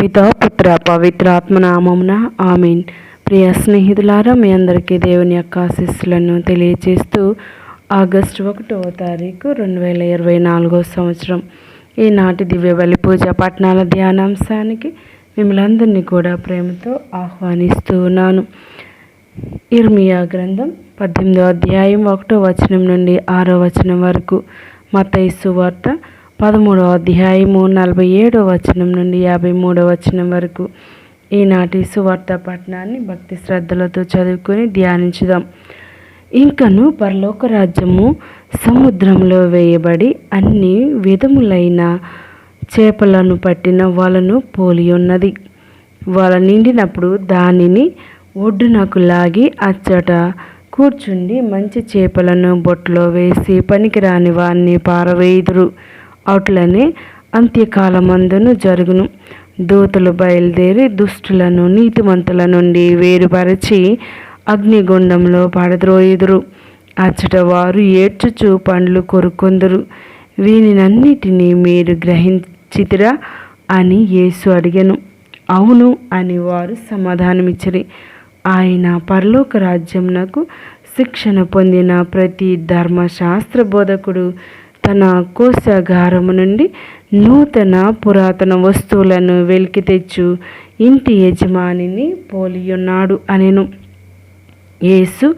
పితా పుత్ర పవిత్రాత్మ నామమున ఆమెన్. ప్రియ స్నేహితులారా మీ అందరికీ దేవుని యొక్క ఆశీస్సులను తెలియజేస్తూ ఆగస్టు ఒకటవ తారీఖు రెండు వేల ఇరవై నాలుగో సంవత్సరం. ఈనాటి దివ్య బలి పూజ పట్టణాల ధ్యానాంశానికి మిమ్మల్ని అందరినీ కూడా ప్రేమతో ఆహ్వానిస్తూ ఉన్నాను. ఇర్మియా గ్రంథం పద్దెనిమిదో అధ్యాయం ఒకటో వచనం నుండి ఆరో వచనం వరకు మతైసు వార్త పదమూడవ అధ్యాయము నలభై ఏడవ వచనం నుండి యాభై మూడవ వచనం వరకు. ఈనాటి సువార్త పట్టణాన్ని భక్తి శ్రద్ధలతో చదువుకొని ధ్యానించుదాం. ఇంకను పరలోక రాజ్యము సముద్రంలో వేయబడి అన్ని విధములైన చేపలను పట్టిన వలను పోలి ఉన్నది. వల నిండినప్పుడు దానిని ఒడ్డునకు లాగి అచ్చట కూర్చుండి మంచి చేపలను బొట్లో వేసి పనికిరాని వారిని పారవేయుదురు. అట్లనే అంత్యకాలమందును జరుగును. దూతలు బయలుదేరి దుష్టులను నీతిమంతుల నుండి వేరుపరచి అగ్నిగుండంలో పడద్రోయుదురు. అచ్చట వారు ఏడ్చుచు పండ్లు కొరుకొందురు వీనినన్నిటినీ మీరు గ్రహించితిరా అని యేసు అడిగాను. అవును అని వారు సమాధానమిచ్చరి. ఆయన పరలోక రాజ్యంనకు శిక్షణ పొందిన ప్రతి ధర్మశాస్త్ర బోధకుడు తన కోశాగారము నుండి నూతన పురాతన వస్తువులను వెలికి తెచ్చు. ఇంటి యజమానిని పోలియున్నాడు అనెను. యేసు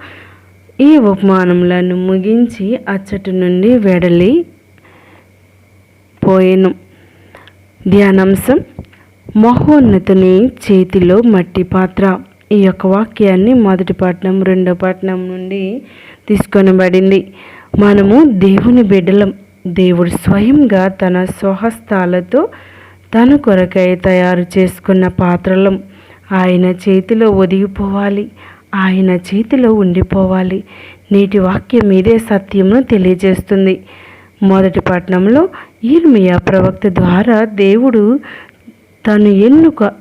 ఈ ఉపమానములను ముగించి అచ్చటి నుండి వెడలి పోయెను. ధ్యానాంశం మహోన్నతుని చేతిలో మట్టి పాత్ర. ఈ యొక్క వాక్యాన్ని మొదటి పట్నం రెండో పట్నం నుండి తీసుకొనబడింది. మనము దేవుని బిడ్డలం. దేవుడు స్వయంగా తన స్వహస్తాలతో తన కొరకై తయారు చేసుకున్న పాత్రలం. ఆయన చేతిలో ఒదిగిపోవాలి. ఆయన చేతిలో ఉండిపోవాలి. నేటి వాక్యం మీదే సత్యమును తెలియజేస్తుంది. మొదటి పట్టణంలో ఈర్మియా ప్రవక్త ద్వారా దేవుడు తను ఎన్నుక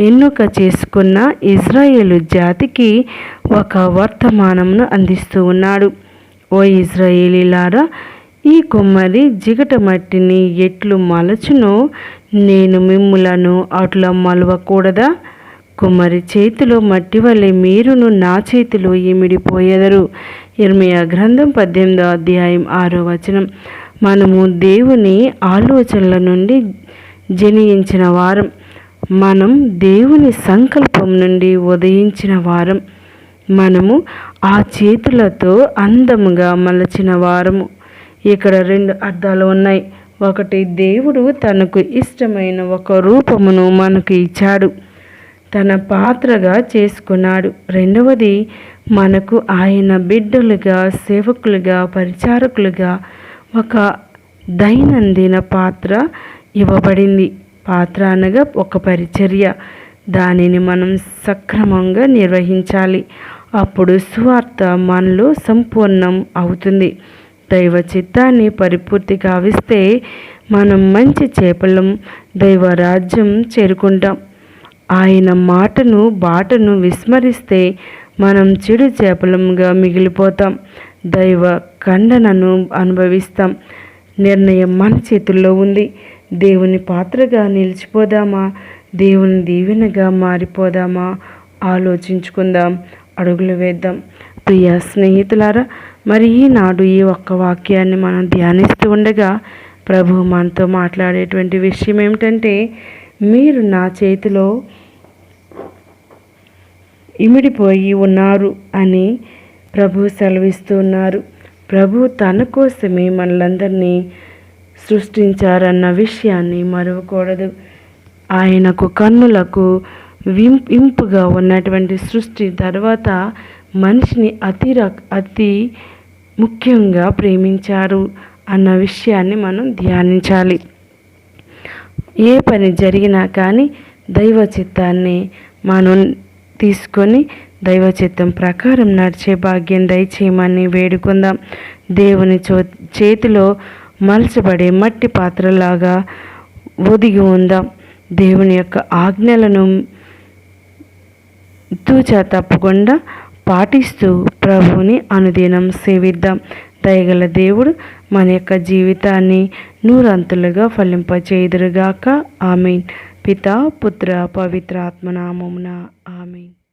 ఎన్నుక చేసుకున్న ఇజ్రాయేలు జాతికి ఒక వర్తమానమును అందిస్తూ ఉన్నాడు. ఓ ఇజ్రాయేలీలారా ఈ కొమ్మరి జిగట మట్టిని ఎట్లు మలచునో నేను మిమ్ములను అట్లా మలవకూడదా? కుమ్మరి చేతిలో మట్టి వల్లే మీరును నా చేతిలో ఈమిడిపోయెదరు ఇరవై గ్రంథం పద్దెనిమిదో అధ్యాయం ఆరో వచనం. మనము దేవుని ఆలోచనల నుండి జనించిన వారం. మనం దేవుని సంకల్పం నుండి ఉదయించిన వారం. మనము ఆ చేతులతో అందముగా మలచిన వారము. ఇక్కడ రెండు అర్థాలు ఉన్నాయి. ఒకటి దేవుడు తనకు ఇష్టమైన ఒక రూపమును మనకు ఇచ్చాడు. తన పాత్రగా చేసుకున్నాడు. రెండవది మనకు ఆయన బిడ్డలుగా సేవకులుగా పరిచారకులుగా ఒక దైనందిన పాత్ర ఇవ్వబడింది. పాత్ర అనగా ఒక పరిచర్య. దానిని మనం సక్రమంగా నిర్వహించాలి. అప్పుడు సువార్త మనలో సంపూర్ణం అవుతుంది. దైవ చిత్తాన్ని పరిపూర్తి కావిస్తే మనం మంచి చేపలం దైవ రాజ్యం చేరుకుంటాం. ఆయన మాటను బాటను విస్మరిస్తే మనం చెడు చేపలంగా మిగిలిపోతాం. దైవ ఖండనను అనుభవిస్తాం. నిర్ణయం మన చేతుల్లో ఉంది. దేవుని పాత్రగా నిలిచిపోదామా? దేవుని దీవెనగా మారిపోదామా? ఆలోచించుకుందాం. అడుగులు వేద్దాం. ప్రియ స్నేహితులారా మరి ఈనాడు ఈ ఒక్క వాక్యాన్ని మనం ధ్యానిస్తూ ఉండగా ప్రభు మనతో మాట్లాడేటువంటి విషయం ఏమిటంటే మీరు నా చేతిలో ఇమిడిపోయి ఉన్నారు అని ప్రభు సెలవిస్తున్నారు ప్రభు తన కోసమే మనలందరినీ సృష్టించారన్న విషయాన్ని మరవకూడదు. ఆయనకు కన్నులకు ఇంపుగా ఉన్నటువంటి సృష్టి తర్వాత మనిషిని అతి అతి ముఖ్యంగా ప్రేమించారు అన్న విషయాన్ని మనం ధ్యానించాలి. ఏ పని జరిగినా కానీ దైవ చిత్తాన్ని మనం తీసుకొని దైవ చిత్తం ప్రకారం నడిచే భాగ్యం దయచేయమని వేడుకుందాం. దేవుని చో చేతిలో మలచబడే మట్టి పాత్రలాగా ఒదిగి ఉందాం. దేవుని యొక్క ఆజ్ఞలను తూచా తప్పకుండా పాటిస్తూ ప్రభువుని అనుదినం సేవిద్దాం. దయగల దేవుడు మన యొక్క జీవితాన్ని నూరంతులుగా ఫలింపచేయుదురుగాక. ఆమెన్. పితా పుత్ర పవిత్ర ఆత్మనామమున ఆమెన్.